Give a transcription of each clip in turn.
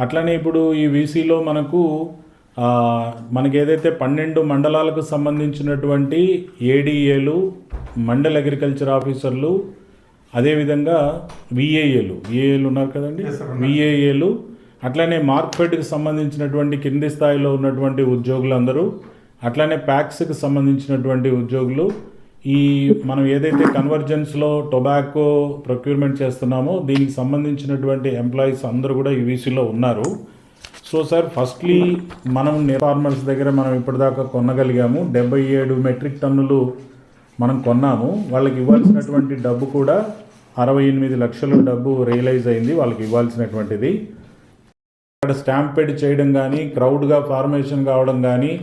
అట్లనే ఇప్పుడు ఈ వీసీలో మనకు మనకి ఏదైతే పన్నెండు మండలాలకు సంబంధించినటువంటి ఏడీఏలు మండల్ అగ్రికల్చర్ ఆఫీసర్లు అదేవిధంగా విఏఏలు విఏఏలు ఉన్నారు కదండి? విఏఏలు అట్లనే మార్క్ఫెడ్కి సంబంధించినటువంటి కింది స్థాయిలో ఉన్నటువంటి ఉద్యోగులందరూ అట్లనే ప్యాక్స్కి సంబంధించినటువంటి ఉద్యోగులు ఈ మనం ఏదైతే కన్వర్జెన్స్లో టొబాకో ప్రొక్యూర్మెంట్ చేస్తున్నామో దీనికి సంబంధించినటువంటి ఎంప్లాయీస్ అందరూ కూడా ఈ ఉన్నారు. సో సార్ ఫస్ట్లీ మనం ఫార్మర్స్ దగ్గర మనం ఇప్పటిదాకా కొనగలిగాము. డెబ్బై ఏడు మెట్రిక్ టన్నులు మనం కొన్నాము. వాళ్ళకి ఇవ్వాల్సినటువంటి డబ్బు కూడా అరవై ఎనిమిది లక్షల డబ్బు రియలైజ్ అయింది వాళ్ళకి ఇవ్వాల్సినటువంటిది. అక్కడ స్టాంపెడ్ చేయడం కానీ క్రౌడ్గా ఫార్మేషన్ కావడం కానీ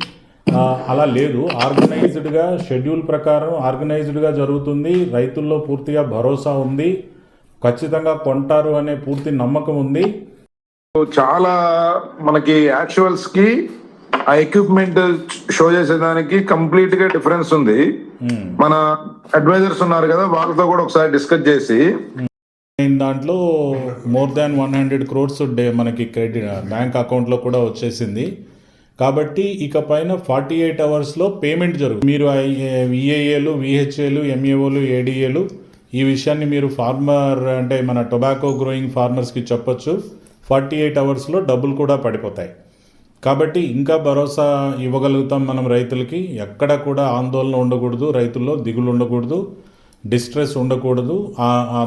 అలా లేదు. ఆర్గనైజ్డ్గా షెడ్యూల్ ప్రకారం ఆర్గనైజ్డ్గా జరుగుతుంది. రైతుల్లో పూర్తిగా భరోసా ఉంది. ఖచ్చితంగా కొంటారు అనే పూర్తి నమ్మకం ఉంది. చాలా మనకి యాక్చువల్స్కి ఆ ఎక్విప్మెంట్ షో చేసేదానికి కంప్లీట్గా డిఫరెన్స్ ఉంది. మన అడ్వైజర్స్ ఉన్నారు కదా వాళ్ళతో కూడా ఒకసారి డిస్కస్ చేసి. దాంట్లో more than one hundred crores day మనకి క్రెడిట్ బ్యాంక్ అకౌంట్లో కూడా వచ్చేసింది. కాబట్టి ఇక పైన ఫార్టీ ఎయిట్ అవర్స్లో పేమెంట్ జరుగుతుంది. మీరు విఏఏలు విహెచ్ఏలు ఎంఏఓలు ఏడిఏలు ఈ విషయాన్ని మీరు ఫార్మర్ అంటే మన టొబాకో గ్రోయింగ్ ఫార్మర్స్కి చెప్పొచ్చు. ఫార్టీ ఎయిట్ అవర్స్లో డబ్బులు కూడా పడిపోతాయి. కాబట్టి ఇంకా భరోసా ఇవ్వగలుగుతాం మనం రైతులకి. ఎక్కడ కూడా ఆందోళన ఉండకూడదు రైతుల్లో దిగులు ఉండకూడదు డిస్ట్రెస్ ఉండకూడదు.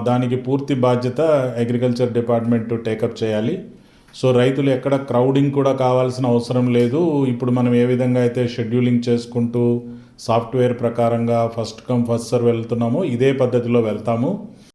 దానికి పూర్తి బాధ్యత అగ్రికల్చర్ డిపార్ట్మెంట్ టేకప్ చేయాలి. సో రైతులు ఎక్కడ క్రౌడింగ్ కూడా కావాల్సిన అవసరం లేదు. ఇప్పుడు మనం ఏ విధంగా అయితే షెడ్యూలింగ్ చేసుకుంటూ సాఫ్ట్వేర్ ప్రకారంగా ఫస్ట్ కమ్ ఫస్ట్ సర్వ్ వెళ్తున్నామో ఇదే పద్ధతిలో వెళ్తాము.